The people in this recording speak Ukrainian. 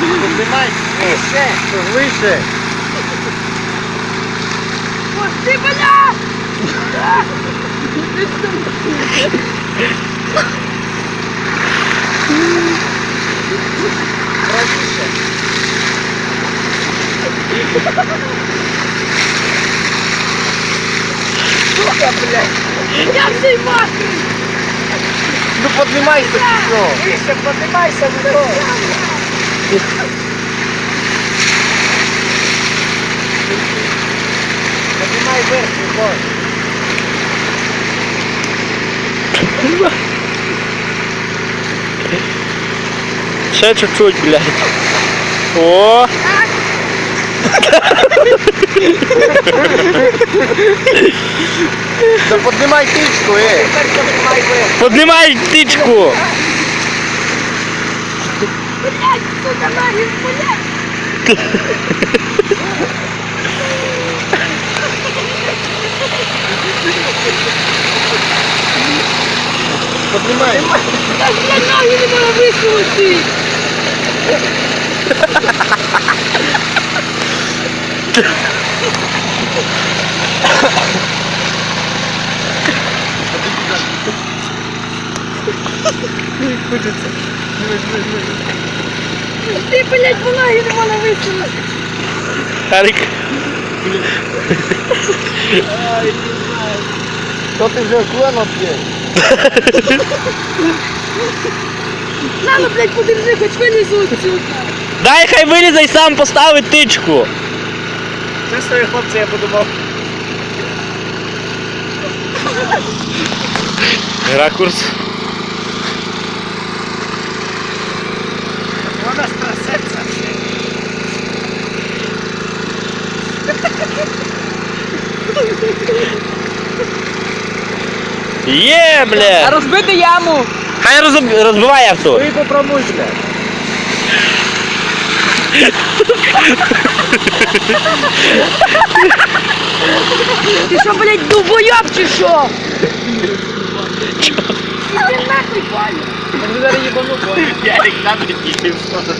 Поднимай. Вище. Вище. Ось ти, бля! Сука, блядь. Як цей махи? Ну поднимайся, ти що? Вище, поднимайся, бро. Поднимай вверх, Егор. Ще чуть-чуть, блядь. О! Да поднимай тычку, э. Теперь поднимай птичку! Блядь, сука, ноги, блядь! Поднимай. Та блядь, ноги не можна висунути! Ти, блядь, по ноги не можна висунути! Харик. Что ты же клен пьешь? На, ну, блядь, подержи, хоч вилізу отсюда! Дай хай вилізе і сам поставить тичку. Це свої хлопці, я подумав. Ракурс. Вона страсеться. Є, бля! розбити яму! Хай розб... розбиває авто. Ви попромуй, бля. Ти що, блядь, долбойоб чи що? Іди нахуй, Ваня! Зараз їбану, бо. Ярик, надо тільки в сторону.